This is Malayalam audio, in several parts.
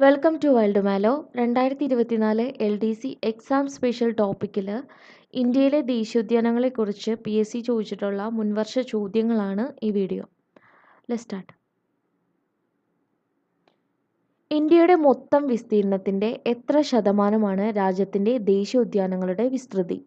വെൽക്കം ടു വൈൽഡ് മാലോ രണ്ടായിരത്തി ഇരുപത്തിനാല് L D C exam special ടോപ്പിക്കിൽ ഇന്ത്യയിലെ ദേശീയോദ്യാനങ്ങളെക്കുറിച്ച് പി എസ് സി ചോദിച്ചിട്ടുള്ള മുൻവർഷ ചോദ്യങ്ങളാണ് ഈ വീഡിയോ സ്റ്റാർട്ട് ഇന്ത്യയുടെ മൊത്തം വിസ്തീർണത്തിന്റെ എത്ര ശതമാനമാണ് രാജ്യത്തിന്റെ ദേശീയോദ്യാനങ്ങളുടെ വിസ്തൃതി?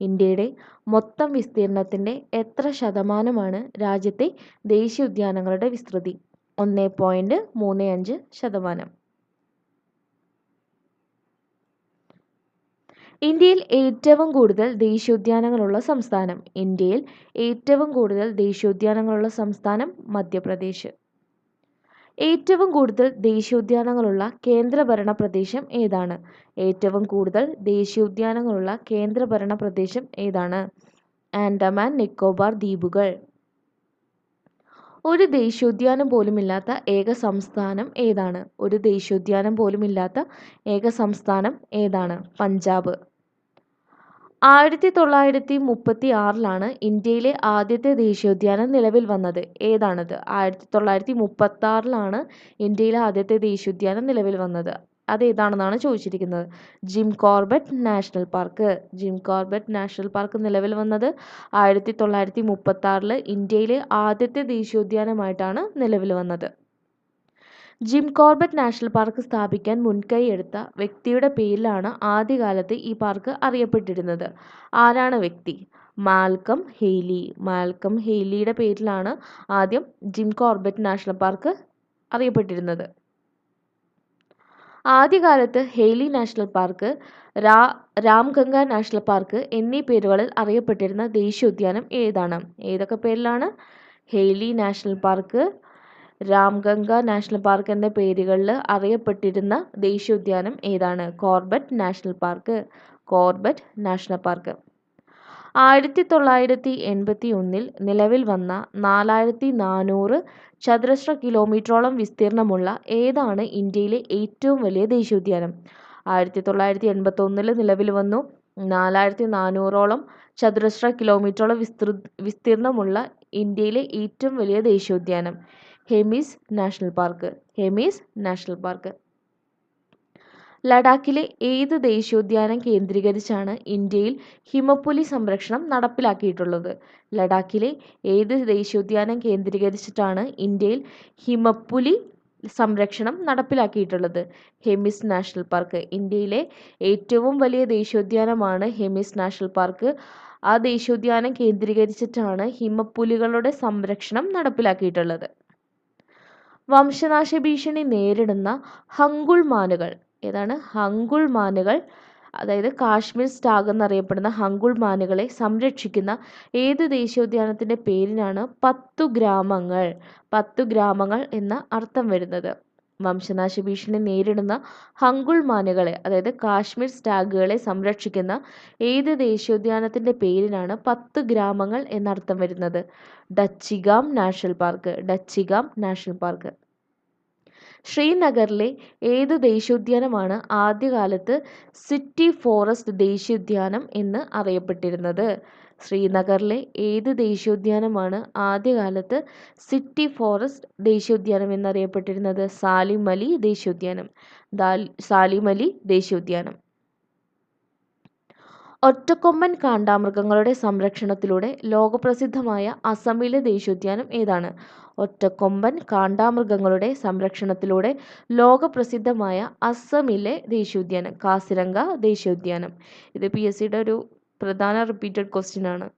ഇന്ത്യയുടെ മൊത്തം വിസ്തീർണത്തിന്റെ എത്ര ശതമാനമാണ് രാജ്യത്തെ ദേശീയോദ്യാനങ്ങളുടെ വിസ്തൃതി? ഒന്ന് പോയിന്റ് മൂന്ന് അഞ്ച് ശതമാനം. ഇന്ത്യയിൽ ഏറ്റവും കൂടുതൽ ദേശീയോദ്യാനങ്ങളുള്ള സംസ്ഥാനം ഇന്ത്യയിൽ ഏറ്റവും കൂടുതൽ ദേശീയോദ്യാനങ്ങളുള്ള സംസ്ഥാനം മധ്യപ്രദേശ്. ഏറ്റവും കൂടുതൽ ദേശീയോദ്യാനങ്ങളുള്ള കേന്ദ്രഭരണ പ്രദേശം ഏതാണ്? ഏറ്റവും കൂടുതൽ ദേശീയോദ്യാനങ്ങളുള്ള കേന്ദ്രഭരണ പ്രദേശം ഏതാണ്? ആൻഡമാൻ നിക്കോബാർ ദ്വീപുകൾ. ഒരു ദേശീയോദ്യാനം പോലുമില്ലാത്ത ഏക സംസ്ഥാനം ഏതാണ്? ഒരു ദേശീയോദ്യാനം പോലുമില്ലാത്ത ഏക സംസ്ഥാനം ഏതാണ്? പഞ്ചാബ്. ആയിരത്തി തൊള്ളായിരത്തി മുപ്പത്തി ആറിലാണ് ഇന്ത്യയിലെ ആദ്യത്തെ ദേശീയോദ്യാനം നിലവിൽ വന്നത്. ഏതാണത്? ആയിരത്തി തൊള്ളായിരത്തി മുപ്പത്തി ആറിലാണ് ഇന്ത്യയിലെ ആദ്യത്തെ ദേശീയോദ്യാനം നിലവിൽ വന്നത്. അത് ഏതാണെന്നാണ് ചോദിച്ചിരിക്കുന്നത്? Jim Corbett National Park. Jim Corbett National Park നിലവിൽ വന്നത് ആയിരത്തി തൊള്ളായിരത്തി മുപ്പത്തി ആറിൽ ഇന്ത്യയിലെ ആദ്യത്തെ ദേശീയോദ്യാനമായിട്ടാണ് നിലവിൽ വന്നത്. ജിം കോർബറ്റ് നാഷണൽ പാർക്ക് സ്ഥാപിക്കാൻ മുൻകൈയെടുത്ത വ്യക്തിയുടെ പേരിലാണ് ആദ്യകാലത്ത് ഈ പാർക്ക് അറിയപ്പെട്ടിരുന്നത്. ആരാണ് വ്യക്തി? Malcolm Hailey. മാൽക്കം ഹെയ്ലിയുടെ പേരിലാണ് ആദ്യം ജിം കോർബറ്റ് നാഷണൽ പാർക്ക് അറിയപ്പെട്ടിരുന്നത്. ആദ്യകാലത്ത് ഹെയ്ലി നാഷണൽ പാർക്ക് രാ രാംഗംഗ നാഷണൽ പാർക്ക് എന്നീ പേരുകളിൽ അറിയപ്പെട്ടിരുന്ന ദേശീയോദ്യാനം ഏതാണ്? ഏതൊക്കെ പേരിലാണ്? Hailey National Park Ramganga National Park എന്ന പേരുകളിൽ അറിയപ്പെട്ടിരുന്ന ദേശീയോദ്യാനം ഏതാണ്? Corbett National Park. Corbett National Park. ആയിരത്തി തൊള്ളായിരത്തി എൺപത്തി ഒന്നിൽ നിലവിൽ വന്ന നാലായിരത്തി നാനൂറ് ചതുരശ്ര കിലോമീറ്ററോളം വിസ്തീർണമുള്ള ഏതാണ് ഇന്ത്യയിലെ ഏറ്റവും വലിയ ദേശീയോദ്യാനം? ആയിരത്തി തൊള്ളായിരത്തി എൺപത്തി ഒന്നിൽ നിലവിൽ വന്നു നാലായിരത്തി നാനൂറോളം ചതുരശ്ര കിലോമീറ്ററോളം വിസ്തൃ വിസ്തീർണമുള്ള ഇന്ത്യയിലെ ഏറ്റവും വലിയ ദേശീയോദ്യാനം. Hemis National Park. Hemis National Park. ലഡാക്കിലെ ഏത് ദേശീയോദ്യാനം കേന്ദ്രീകരിച്ചാണ് ഇന്ത്യയിൽ ഹിമപ്പുലി സംരക്ഷണം നടപ്പിലാക്കിയിട്ടുള്ളത്? ലഡാക്കിലെ ഏത് ദേശീയോദ്യാനം കേന്ദ്രീകരിച്ചിട്ടാണ് ഇന്ത്യയിൽ ഹിമപ്പുലി സംരക്ഷണം നടപ്പിലാക്കിയിട്ടുള്ളത്? Hemis National Park. ഇന്ത്യയിലെ ഏറ്റവും വലിയ ദേശീയോദ്യാനമാണ് ഹെമിസ് നാഷണൽ പാർക്ക്. ആ ദേശീയോദ്യാനം കേന്ദ്രീകരിച്ചിട്ടാണ് ഹിമപ്പുലികളുടെ സംരക്ഷണം നടപ്പിലാക്കിയിട്ടുള്ളത്. വംശനാശ ഭീഷണി നേരിടുന്ന ഹങ്കുൾ മാനുകൾ ഏതാണ്? ഹങ്കുൾ മാനുകൾ അതായത് കാശ്മീർ സ്റ്റാഗ് എന്നറിയപ്പെടുന്ന ഹങ്കുൾ മാനുകളെ സംരക്ഷിക്കുന്ന ഏത് ദേശീയോദ്യാനത്തിന്റെ പേരിനാണ് പത്തു ഗ്രാമങ്ങൾ പത്തു ഗ്രാമങ്ങൾ എന്ന അർത്ഥം വരുന്നത്. വംശനാശ ഭീഷണി നേരിടുന്ന ഹങ്കുൾ മാനുകളെ അതായത് കാശ്മീർ സ്റ്റാഗുകളെ സംരക്ഷിക്കുന്ന ഏത് ദേശീയോദ്യാനത്തിന്റെ പേരിനാണ് പത്ത് ഗ്രാമങ്ങൾ എന്നർത്ഥം വരുന്നത്? Dachigam National Park Dachigam National Park. ശ്രീനഗറിലെ ഏത് ദേശീയോദ്യാനമാണ് ആദ്യകാലത്ത് സിറ്റി ഫോറസ്റ്റ് ദേശീയോദ്യാനം എന്ന് അറിയപ്പെട്ടിരുന്നത്? ശ്രീനഗറിലെ ഏത് ദേശീയോദ്യാനമാണ് ആദ്യകാലത്ത് സിറ്റി ഫോറസ്റ്റ് ദേശീയോദ്യാനം എന്നറിയപ്പെട്ടിരുന്നത്? സാലിം അലി ദേശീയോദ്യാനം. സാലിം അലി ദേശീയോദ്യാനം. ഒറ്റക്കൊമ്പൻ കാണ്ടാമൃഗങ്ങളുടെ സംരക്ഷണത്തിലൂടെ ലോകപ്രസിദ്ധമായ അസമിലെ ദേശീയോദ്യാനം ഏതാണ്? ഒറ്റക്കൊമ്പൻ കാണ്ടാമൃഗങ്ങളുടെ സംരക്ഷണത്തിലൂടെ ലോകപ്രസിദ്ധമായ അസമിലെ ദേശീയോദ്യാനം കാസിരംഗ ദേശീയോദ്യാനം. ഇത് പി എസ് സിയുടെ ഒരു പ്രധാന റിപ്പീറ്റഡ് ക്വസ്റ്റ്യൻ ആണ്.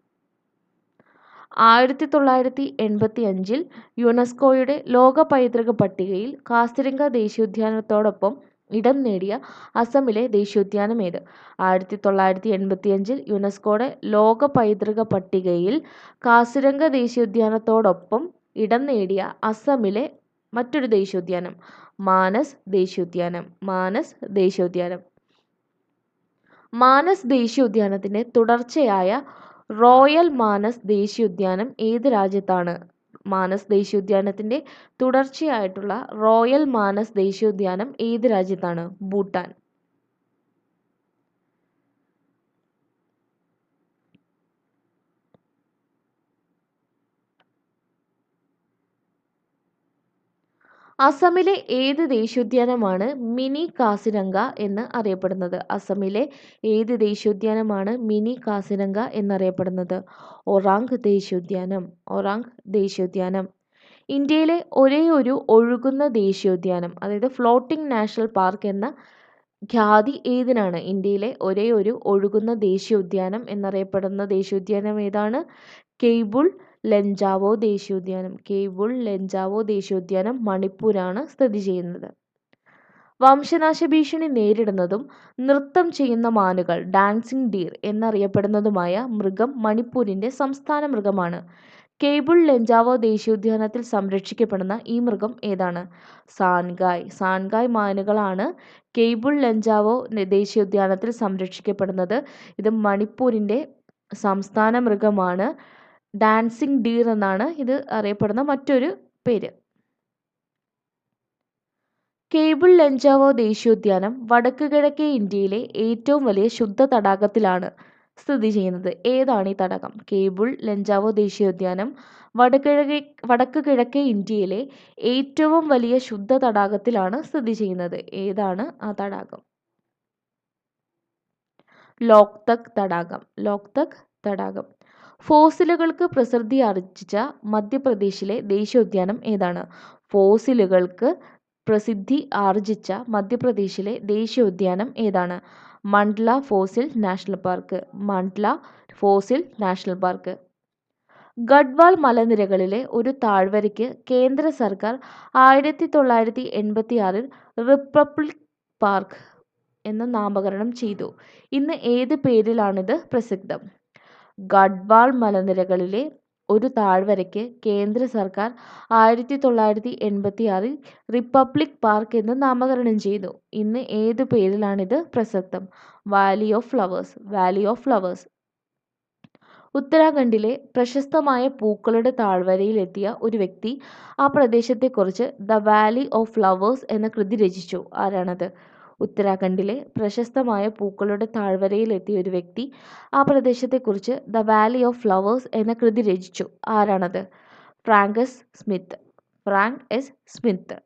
ആയിരത്തി തൊള്ളായിരത്തി എൺപത്തി അഞ്ചിൽ യുനെസ്കോയുടെ ലോക പൈതൃക പട്ടികയിൽ കാസിരംഗ ദേശീയോദ്യാനത്തോടൊപ്പം ഇടം നേടിയ അസമിലെ ദേശീയോദ്യാനം ഏത്? ആയിരത്തി തൊള്ളായിരത്തി എൺപത്തി അഞ്ചിൽ യുനെസ്കോയുടെ ലോക പൈതൃക പട്ടികയിൽ കാസിരംഗ ദേശീയോദ്യാനത്തോടൊപ്പം ഇടം നേടിയ അസമിലെ മറ്റൊരു ദേശീയോദ്യാനം മാനസ് ദേശീയോദ്യാനം മാനസ് ദേശീയോദ്യാനം. മാനസ് ദേശീയോദ്യാനത്തിന്റെ തുടർച്ചയായ റോയൽ മാനസ് ദേശീയോദ്യാനം ഏത് രാജ്യത്താണ്? മാനസ് ദേശീയോദ്യാനത്തിന്റെ തുടർച്ചയായിട്ടുള്ള റോയൽ മാനസ് ദേശീയോദ്യാനം ഏത് രാജ്യത്താണ്? ഭൂട്ടാൻ. അസമിലെ ഏത് ദേശീയോദ്യാനമാണ് മിനി കാസിരംഗ എന്ന് അറിയപ്പെടുന്നത്? അസമിലെ ഏത് ദേശീയോദ്യാനമാണ് മിനി കാസിരംഗ എന്നറിയപ്പെടുന്നത്? ഒറാങ് ദേശീയോദ്യാനം ഒറാങ് ദേശീയോദ്യാനം. ഇന്ത്യയിലെ ഒരേ ഒരു ഒഴുകുന്ന ദേശീയോദ്യാനം അതായത് ഫ്ലോട്ടിംഗ് നാഷണൽ പാർക്ക് എന്ന ഖ്യാതി ഏതിനാണ്? ഇന്ത്യയിലെ ഒരേ ഒരു ഒഴുകുന്ന ദേശീയോദ്യാനം എന്നറിയപ്പെടുന്ന ദേശീയോദ്യാനം ഏതാണ്? കെയ്ബുൾ ലഞ്ചാവോ ദേശീയോദ്യാനം. കേവുൾ ലഞ്ചാവോ ദേശീയോദ്യാനം മണിപ്പൂരാണ് സ്ഥിതി ചെയ്യുന്നത്. വംശനാശ ഭീഷണി നേരിടുന്നതും നൃത്തം ചെയ്യുന്ന മാനുകൾ ഡാൻസിംഗ് ഡീർ എന്നറിയപ്പെടുന്നതുമായ മൃഗം മണിപ്പൂരിന്റെ സംസ്ഥാന മൃഗമാണ്. കേബിൾ ലഞ്ചാവോ ദേശീയോദ്യാനത്തിൽ സംരക്ഷിക്കപ്പെടുന്ന ഈ മൃഗം ഏതാണ്? സാൻഗായ്. സാൻഗായ് മാനുകളാണ് കേബിൾ ലഞ്ചാവോ ദേശീയോദ്യാനത്തിൽ സംരക്ഷിക്കപ്പെടുന്നത്. ഇത് മണിപ്പൂരിന്റെ സംസ്ഥാന മൃഗമാണ്. ഡാൻസിംഗ് ഡീർ എന്നാണ് ഇത് അറിയപ്പെടുന്ന മറ്റൊരു പേര്. കേബിൾ ലഞ്ചാവോ ദേശീയോദ്യാനം വടക്ക് കിഴക്കേ ഇന്ത്യയിലെ ഏറ്റവും വലിയ ശുദ്ധ തടാകത്തിലാണ് സ്ഥിതി ചെയ്യുന്നത്. ഏതാണ് ഈ തടാകം? കേബിൾ ലഞ്ചാവോ ദേശീയോദ്യാനം വടക്കിഴക്കേ വടക്ക് കിഴക്കേ ഇന്ത്യയിലെ ഏറ്റവും വലിയ ശുദ്ധ തടാകത്തിലാണ് സ്ഥിതി ചെയ്യുന്നത്. ഏതാണ് ആ തടാകം? ലോക്തക് തടാകം. ലോക്തക് തടാകം. ഫോസിലുകൾക്ക് പ്രസിദ്ധി ആർജിച്ച മധ്യപ്രദേശിലെ ദേശീയോദ്യാനം ഏതാണ്? ഫോസിലുകൾക്ക് പ്രസിദ്ധി ആർജിച്ച മധ്യപ്രദേശിലെ ദേശീയോദ്യാനം ഏതാണ്? Mandla fossil National Park. Mandla fossil National Park. Garhwal മലനിരകളിലെ ഒരു താഴ്വരയ്ക്ക് കേന്ദ്ര സർക്കാർ ആയിരത്തി തൊള്ളായിരത്തി എൺപത്തി ആറിൽ റിപ്പബ്ലിക് പാർക്ക് എന്ന് നാമകരണം ചെയ്തു. ഇന്ന് ഏത് പേരിലാണിത് പ്രസിദ്ധം? ഗഡ്വാൾ മലനിരകളിലെ ഒരു താഴ്വരയ്ക്ക് കേന്ദ്ര സർക്കാർ ആയിരത്തി തൊള്ളായിരത്തി എൺപത്തി ആറിൽ റിപ്പബ്ലിക് പാർക്ക് എന്ന് നാമകരണം ചെയ്തു. ഇന്ന് ഏത് പേരിലാണിത് പ്രസക്തം? Valley of Flowers Valley of Flowers. ഉത്തരാഖണ്ഡിലെ പ്രശസ്തമായ പൂക്കളുടെ താഴ്വരയിലെത്തിയ ഒരു വ്യക്തി ആ പ്രദേശത്തെക്കുറിച്ച് ദ വാലി ഓഫ് ഫ്ലവേഴ്സ് എന്ന കൃതി രചിച്ചു. ആരാണത്? ഉത്തരാഖണ്ഡിലെ പ്രശസ്തമായ പൂക്കളുടെ താഴ്വരയിലെത്തിയ ഒരു വ്യക്തി ആ പ്രദേശത്തെക്കുറിച്ച് ദ വാലി ഓഫ് ഫ്ലവേഴ്സ് എന്ന കൃതി രചിച്ചു. ആരാണത്? Frank S Smith. Frank S. Smith.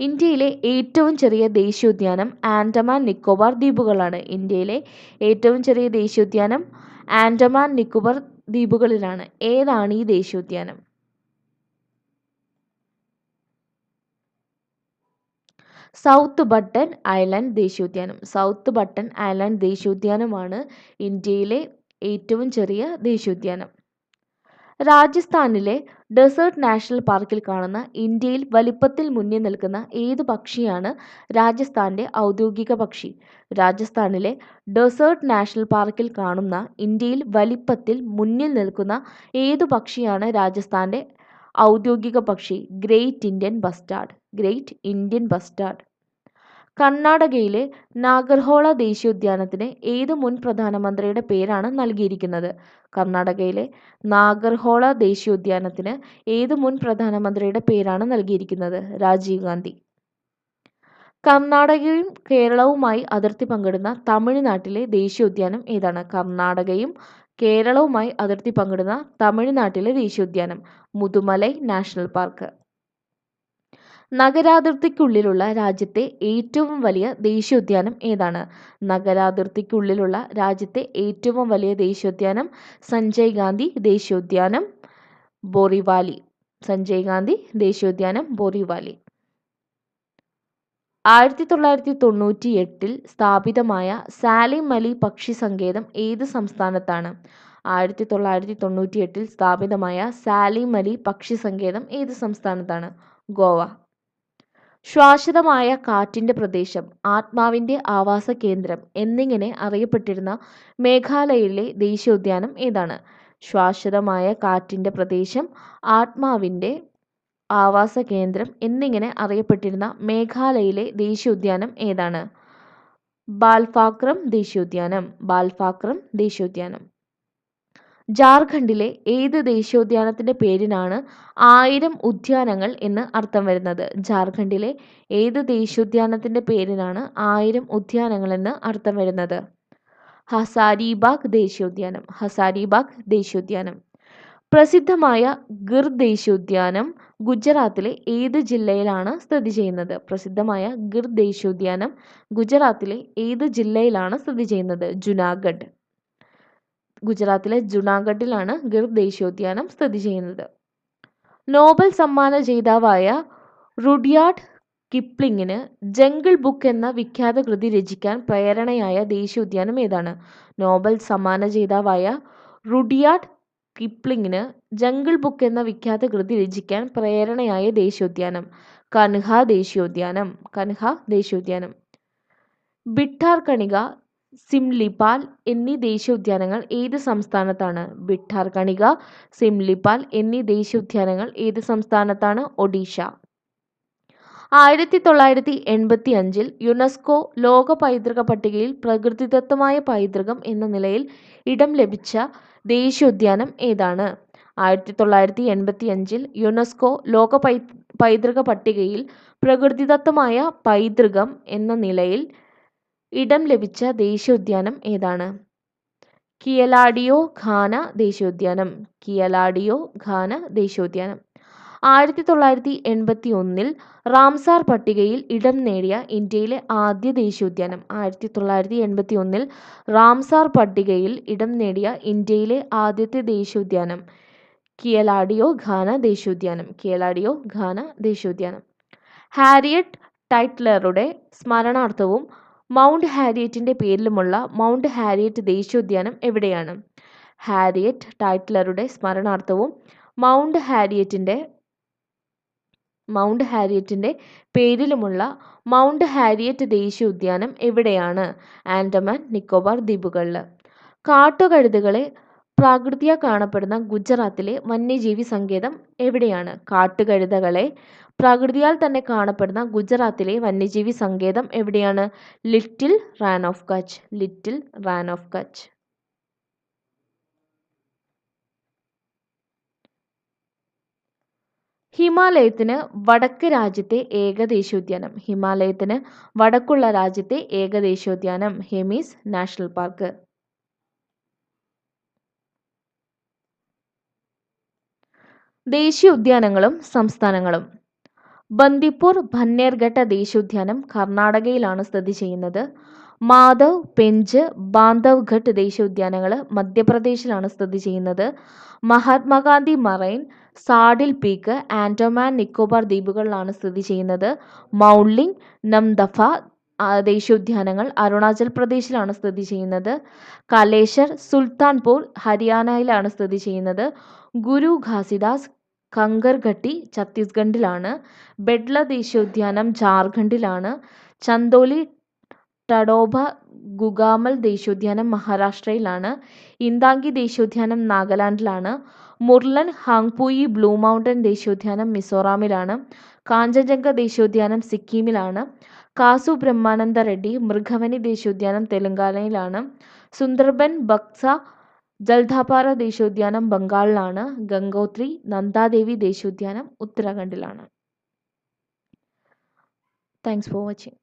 ഇന്ത്യയിലെ ഏറ്റവും ചെറിയ ദേശീയോദ്യാനം ആൻഡമാൻ നിക്കോബാർ ദ്വീപുകളാണ്. ഇന്ത്യയിലെ ഏറ്റവും ചെറിയ ദേശീയോദ്യാനം ആൻഡമാൻ നിക്കോബാർ ദ്വീപുകളിലാണ്. ഏതാണ് ഈ ദേശീയോദ്യാനം? സൗത്ത് ബട്ടൺ ഐലൻഡ് ദേശീയോദ്യാനം. സൗത്ത് ബട്ടൺ ഐലൻഡ് ദേശീയോദ്യാനമാണ് ഇന്ത്യയിലെ ഏറ്റവും ചെറിയ ദേശീയോദ്യാനം. രാജസ്ഥാനിലെ ഡെസേർട്ട് നാഷണൽ പാർക്കിൽ കാണുന്ന ഇന്ത്യയിൽ വലിപ്പത്തിൽ മുന്നിൽ നിൽക്കുന്ന ഏത് പക്ഷിയാണ് രാജസ്ഥാന്റെ ഔദ്യോഗിക പക്ഷി? രാജസ്ഥാനിലെ ഡെസേർട്ട് നാഷണൽ പാർക്കിൽ കാണുന്ന ഇന്ത്യയിൽ വലിപ്പത്തിൽ മുന്നിൽ നിൽക്കുന്ന ഏതു പക്ഷിയാണ് രാജസ്ഥാന്റെ ഔദ്യോഗിക പക്ഷി Great Indian Bustard Great Indian Bustard കർണാടകയിലെ നാഗർഹോള ദേശീയോദ്യാനത്തിന് ഏത് മുൻ പ്രധാനമന്ത്രിയുടെ പേരാണ് നൽകിയിരിക്കുന്നത്? കർണാടകയിലെ നാഗർഹോള ദേശീയോദ്യാനത്തിന് ഏത് മുൻ പ്രധാനമന്ത്രിയുടെ പേരാണ് നൽകിയിരിക്കുന്നത്? രാജീവ് ഗാന്ധി. കർണാടകയും കേരളവുമായി അതിർത്തി പങ്കിടുന്ന തമിഴ്നാട്ടിലെ ദേശീയോദ്യാനം ഏതാണ്? കർണാടകയും കേരളവുമായി അതിർത്തി പങ്കിടുന്ന തമിഴ്നാട്ടിലെ ദേശീയോദ്യാനം മുതുമലൈ നാഷണൽ പാർക്ക്. നഗരാതിർത്തിക്കുള്ളിലുള്ള രാജ്യത്തെ ഏറ്റവും വലിയ ദേശീയോദ്യാനം ഏതാണ്? നഗരാതിർത്തിക്കുള്ളിലുള്ള രാജ്യത്തെ ഏറ്റവും വലിയ ദേശീയോദ്യാനം സഞ്ജയ് ഗാന്ധി ദേശീയോദ്യാനം ബോറിവാലി. സഞ്ജയ് ഗാന്ധി ദേശീയോദ്യാനം ബോറിവാലി. ആയിരത്തി തൊള്ളായിരത്തി തൊണ്ണൂറ്റി എട്ടിൽ സ്ഥാപിതമായ സാലിം അലി പക്ഷി സങ്കേതം ഏത് സംസ്ഥാനത്താണ്? ആയിരത്തി തൊള്ളായിരത്തി തൊണ്ണൂറ്റി എട്ടിൽ സ്ഥാപിതമായ സാലിം അലി പക്ഷി സങ്കേതം ഏത് സംസ്ഥാനത്താണ്? ഗോവ. ശ്വാശ്വതമായ കാറ്റിന്റെ പ്രദേശം ആത്മാവിന്റെ ആവാസ കേന്ദ്രം എന്നിങ്ങനെ അറിയപ്പെട്ടിരുന്ന മേഘാലയയിലെ ദേശീയോദ്യാനം ഏതാണ്? ശ്വാശ്വതമായ കാറ്റിന്റെ പ്രദേശം ആത്മാവിന്റെ ആവാസ കേന്ദ്രം എന്നിങ്ങനെ അറിയപ്പെട്ടിരുന്ന മേഘാലയയിലെ ദേശീയോദ്യാനം ഏതാണ്? ബാൽഫാക്രം ദേശീയോദ്യാനം ബാൽഫാക്രം ദേശീയോദ്യാനം. ജാർഖണ്ഡിലെ ഏത് ദേശീയോദ്യാനത്തിന്റെ പേരിനാണ് ആയിരം ഉദ്യാനങ്ങൾ എന്ന് അർത്ഥം വരുന്നത്? ജാർഖണ്ഡിലെ ഏത് ദേശീയോദ്യാനത്തിന്റെ പേരിനാണ് ആയിരം ഉദ്യാനങ്ങൾ എന്ന് അർത്ഥം വരുന്നത്? ഹസാരിബാഗ് ദേശീയോദ്യാനം ഹസാരിബാഗ് ദേശീയോദ്യാനം. പ്രസിദ്ധമായ ഗിർ ദേശീയോദ്യാനം ഗുജറാത്തിലെ ഏത് ജില്ലയിലാണ് സ്ഥിതി ചെയ്യുന്നത്? പ്രസിദ്ധമായ ഗിർ ദേശീയോദ്യാനം ഗുജറാത്തിലെ ഏത് ജില്ലയിലാണ് സ്ഥിതി ചെയ്യുന്നത്? ജുനാഗഡ്. ഗുജറാത്തിലെ ജുനാഗഡിലാണ് ഗിർ ദേശീയോദ്യാനം സ്ഥിതി ചെയ്യുന്നത്. നോബൽ സമ്മാന ജേതാവായ റുഡിയാർഡ് കിപ്ലിങ്ങിന് ജംഗിൾ ബുക്ക് എന്ന വിഖ്യാത കൃതി രചിക്കാൻ പ്രേരണയായ ദേശീയോദ്യാനം ഏതാണ്? നോബൽ സമ്മാന ജേതാവായ റുഡിയാർഡ് കിപ്ലിങ്ങിന് ജംഗിൾ ബുക്ക് എന്ന വിഖ്യാത കൃതി രചിക്കാൻ പ്രേരണയായ ദേശീയോദ്യാനം. കൻഹ ദേശീയോദ്യാനം. കൻഹ ദേശീയോദ്യാനം. ബിട്ടാർ കണിക സിംലിപാൽ എന്നീ ദേശീയോദ്യാനങ്ങൾ ഏത് സംസ്ഥാനത്താണ്? ബിട്ടാർ കണിക സിംലിപാൽ എന്നീ ദേശീയോദ്യാനങ്ങൾ ഏത് സംസ്ഥാനത്താണ്? ഒഡീഷ. ആയിരത്തി തൊള്ളായിരത്തി എൺപത്തി അഞ്ചിൽ യുനെസ്കോ ലോക പൈതൃക പട്ടികയിൽ പ്രകൃതിദത്തമായ പൈതൃകം എന്ന നിലയിൽ ഇടം ലഭിച്ച ദേശീയോദ്യാനം ഏതാണ്? ആയിരത്തി തൊള്ളായിരത്തി എൺപത്തി അഞ്ചിൽ യുനെസ്കോ ലോക പൈ പൈതൃക പട്ടികയിൽ പ്രകൃതിദത്തമായ പൈതൃകം എന്ന നിലയിൽ ഇടം ലഭിച്ച ദേശീയോദ്യാനം ഏതാണ്? കിയലാഡിയോ ഖാന ദേശീയോദ്യാനം. കിയലാഡിയോ ഖാന ദേശീയോദ്യാനം. ആയിരത്തി തൊള്ളായിരത്തി എൺപത്തി ഒന്നിൽ റാംസാർ പട്ടികയിൽ ഇടം നേടിയ ഇന്ത്യയിലെ ആദ്യ ദേശീയോദ്യാനം. ആയിരത്തി തൊള്ളായിരത്തി എൺപത്തി ഒന്നിൽ റാംസാർ പട്ടികയിൽ ഇടം നേടിയ ഇന്ത്യയിലെ ആദ്യത്തെ ദേശീയോദ്യാനം. കിയലാഡിയോ ഘാന ദേശീയോദ്യാനം. കിയലാഡിയോ ഘാന ദേശീയോദ്യാനം. ഹാരിയറ്റ് ടൈറ്റ്ലറുടെ സ്മരണാർത്ഥവും മൗണ്ട് ഹാരിയറ്റിന്റെ പേരിലുമുള്ള മൗണ്ട് ഹാരിയറ്റ് ദേശീയോദ്യാനം എവിടെയാണ്? ഹാരിയറ്റ് ടൈറ്റ്ലറുടെ സ്മരണാർത്ഥവും മൗണ്ട് ഹാരിയറ്റിന്റെ മൗണ്ട് ഹാരിയറ്റിന്റെ പേരിലുമുള്ള മൗണ്ട് ഹാരിയറ്റ് ദേശീയോദ്യാനം എവിടെയാണ്? ആൻഡമാൻ നിക്കോബാർ ദ്വീപുകളിൽ കാട്ടുകഴുതകളെ പ്രാകൃതിയാ കാണപ്പെടുന്ന ഗുജറാത്തിലെ വന്യജീവി സങ്കേതം എവിടെയാണ്? കാട്ടുകഴുതകളെ പ്രകൃതിയാൽ തന്നെ കാണപ്പെടുന്ന ഗുജറാത്തിലെ വന്യജീവി സങ്കേതം എവിടെയാണ്? Little Rann of Kutch Little Rann of Kutch. ഹിമാലയത്തിന് വടക്ക് രാജ്യത്തെ ഏക ദേശീയോദ്യാനം ഹിമാലയത്തിന് വടക്കുള്ള രാജ്യത്തെ ഏക ദേശീയോദ്യാനം ഹെമീസ് നാഷണൽ പാർക്ക്. ദേശീയോദ്യാനങ്ങളും സംസ്ഥാനങ്ങളും. ബന്ദിപ്പൂർ ഭന്നേർഘട്ട ദേശീയോദ്യാനം കർണാടകയിലാണ് സ്ഥിതി ചെയ്യുന്നത്. മാധവ് പെഞ്ച് ബാന്ധവ്ഘട്ട് ദേശീയോദ്യാനങ്ങൾ മധ്യപ്രദേശിലാണ് സ്ഥിതി ചെയ്യുന്നത്. Mahatma Gandhi marine saddle peak Andaman Nicobar ദ്വീപുകളിലാണ് സ്ഥിതി ചെയ്യുന്നത്. മൗളിംഗ് നംദഫ ദേശീയോദ്യാനങ്ങൾ അരുണാചൽ പ്രദേശിലാണ് സ്ഥിതി ചെയ്യുന്നത്. കലേശർ സുൽത്താൻപൂർ ഹരിയാനയിലാണ് സ്ഥിതി ചെയ്യുന്നത്. ഗുരു ഘാസിദാസ് കങ്കർഘട്ടി ഛത്തീസ്ഗഡിലാണ്. ബെഡ്ല ദേശീയോദ്യാനം ജാർഖണ്ഡിലാണ്. ചന്ദോലി ടഡോബ ഗുഗാമൽ ദേശീയോദ്യാനം മഹാരാഷ്ട്രയിലാണ്. ഇന്താങ്കി ദേശീയോദ്യാനം നാഗാലാൻഡിലാണ്. മുർലൻ ഹാങ്പൂയി ബ്ലൂ മൗണ്ടൻ ദേശീയോദ്യാനം മിസോറാമിലാണ്. കാഞ്ചൻജംഗ ദേശീയോദ്യാനം സിക്കിമിലാണ്. കാസു ബ്രഹ്മാനന്ദ റെഡ്ഡി മൃഗവനി ദേശീയോദ്യാനം തെലങ്കാനയിലാണ്. സുന്ദർബൻ ബക്സ ജൽദാപാറ ദേശീയോദ്യാനം ബംഗാളിലാണ്. ഗംഗോത്രി നന്ദാദേവി ദേശീയോദ്യാനം ഉത്തരാഖണ്ഡിലാണ്. Thanks for watching